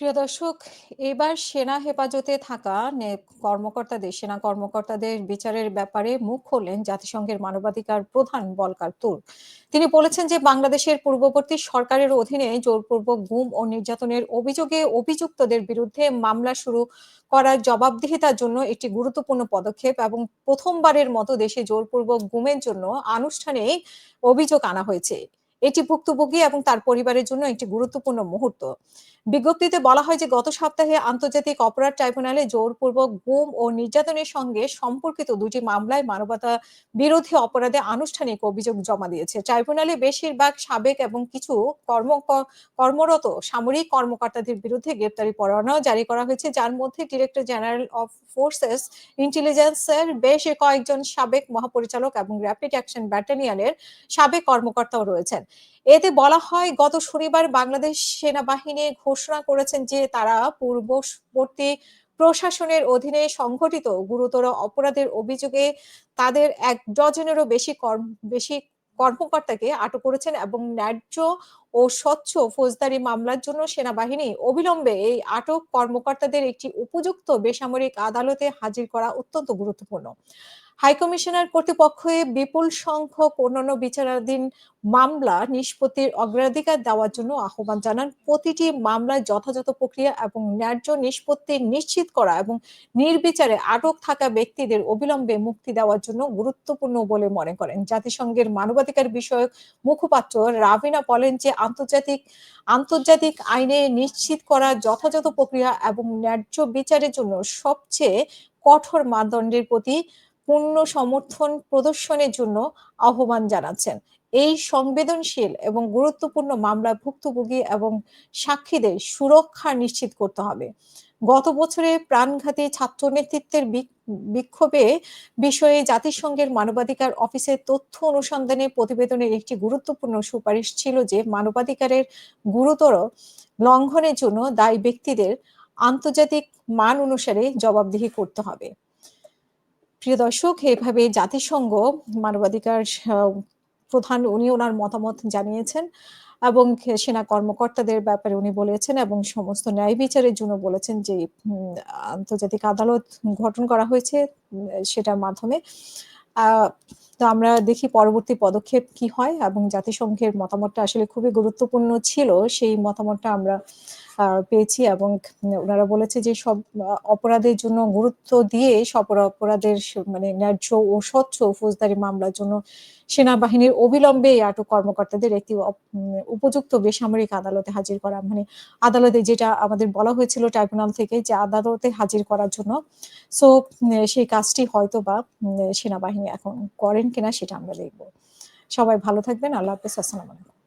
প্রিয় দর্শক, এবার সেনা হেফাজতে থাকা কর্মকর্তাদের সেনা কর্মকর্তাদের বিচারের ব্যাপারে মুখ খুললেন জাতিসংঘের মানবাধিকার প্রধান ভলকার তুর্ক। তিনি বলেছেন যে বাংলাদেশের পূর্ববর্তী সরকারের অধীনে জোরপূর্বক গুম ও নির্যাতনের অভিযোগে অভিযুক্তদের বিরুদ্ধে মামলা শুরু করার জবাবদিহিতার জন্য একটি গুরুত্বপূর্ণ পদক্ষেপ এবং প্রথমবারের মতো দেশে জোরপূর্বক গুমের জন্য আনুষ্ঠানিক অভিযোগ আনা হয়েছে। এটি ভুক্তভোগী এবং তার পরিবারের জন্য একটি গুরুত্বপূর্ণ মুহূর্ত। বিজ্ঞপ্তিতে বলা হয় যে, গত সপ্তাহে আন্তর্জাতিক অপরাধ ট্রাইব্যুনালে জোরপূর্বক গুম ও নির্যাতনের সঙ্গে সম্পর্কিত দুটি মামলায় মানবতা বিরোধী অপরাধে আনুষ্ঠানিক অভিযোগ জমা দিয়েছে ট্রাইব্যুনালে বেশিরভাগ সাবেক এবং কিছু কর্ম কর্মরত সামরিক কর্মকর্তাদের বিরুদ্ধে গ্রেপ্তারি পরোয়ানা জারি করা হয়েছে, যার মধ্যে ডিরেক্টর জেনারেল অফ ফোর্সেস ইন্টেলিজেন্সের বেশ কয়েকজন সাবেক মহাপরিচালক এবং র্যাপিড অ্যাকশন ব্যাটালিয়নের সাবেক কর্মকর্তাও রয়েছেন এতে বলা হয়, গত শনিবার বাংলাদেশ সেনাবাহিনী ঘোষণা করেছেন যে তারা পূর্ববর্তী প্রশাসনের অধীনে সংঘটিত গুরুতর অপরাধের অভিযোগে তাদের এক ডজনেরও বেশি বেশি কর্মকর্তাকে আটক করেছেন এবং ন্যায্য ও স্বচ্ছ ফৌজদারি মামলার জন্য সেনাবাহিনী অবিলম্বে এই আটক কর্মকর্তাদের একটি উপযুক্ত বেসামরিক আদালতে হাজির করা অত্যন্ত গুরুত্বপূর্ণ। হাইকমিশনার কর্তৃপক্ষে বিপুল সংখ্যক অন্যান্য বিচারাধীন মামলা নিষ্পত্তির অগ্রাধিকার দেওয়ার জন্য আহ্বান জানান। প্রতিটি মামলায় যথাযথ প্রক্রিয়া এবং ন্যায্য নিষ্পত্তি নিশ্চিত করা এবং নির্বিচারে আটক থাকা ব্যক্তিদের অবিলম্বে মুক্তি দেওয়ার জন্য গুরুত্বপূর্ণ বলে মনে করেন। জাতিসংঘের মানবাধিকার বিষয়ক মুখপাত্র রাভিনা বলেন যে, আন্তর্জাতিক আন্তর্জাতিক আইনে নিশ্চিত করা যথাযথ প্রক্রিয়া এবং ন্যায্য বিচারের জন্য সবচেয়ে কঠোর মানদণ্ডের প্রতি পূর্ণ সমর্থন প্রদর্শনের জন্য আহ্বান জানাচ্ছেন। এই সংবেদনশীল এবং গুরুত্বপূর্ণ মামলা ভুক্তভোগী এবং সাক্ষীদের সুরক্ষা নিশ্চিত করতে হবে। গত বছরে প্রাণঘাতী ছাত্র নেতৃত্বের বিক্ষোভে বিষয়ে জাতিসংঘের মানবাধিকার অফিসের তথ্য অনুসন্ধানে প্রতিবেদনের একটি গুরুত্বপূর্ণ সুপারিশ ছিল যে, মানবাধিকারের গুরুতর লঙ্ঘনের জন্য দায়ী ব্যক্তিদের আন্তর্জাতিক মান অনুসারে জবাবদিহি করতে হবে। প্রিয় দর্শক, এভাবে জাতিসংঘ মানবাধিকার প্রধান উনি ওনার মতামত জানিয়েছেন এবং সেনা কর্মকর্তাদের ব্যাপারে উনি বলেছেন এবং সমস্ত ন্যায় বিচারের জন্য বলেছেন যে আন্তর্জাতিক আদালত গঠন করা হয়েছে সেটার মাধ্যমে। তো আমরা দেখি পরবর্তী পদক্ষেপ কি হয় এবং জাতিসংঘের মতামতটা আসলে খুবই গুরুত্বপূর্ণ ছিল, সেই মতামতটা আমরা পেয়েছি এবং ওনারা বলেছে যে সব অপরাধের জন্য গুরুত্ব দিয়ে সব অপরাধের মানে ন্যায্য ও স্বচ্ছ ফৌজদারি মামলার জন্য সেনাবাহিনীর অবিলম্বে আটক কর্মকর্তাদের একটি উপযুক্ত বেসামরিক আদালতে হাজির করা। মানে আদালতে যেটা আমাদের বলা হয়েছিল ট্রাইব্যুনাল থেকে যে আদালতে হাজির করার জন্য। সো সেই কাজটি হয়তো বা সেনাবাহিনী এখন করেন কিনা সেটা আমরা দেখব। সবাই ভালো থাকবেন। আল্লাহ হাফেজ। আসসালামু আলাইকুম।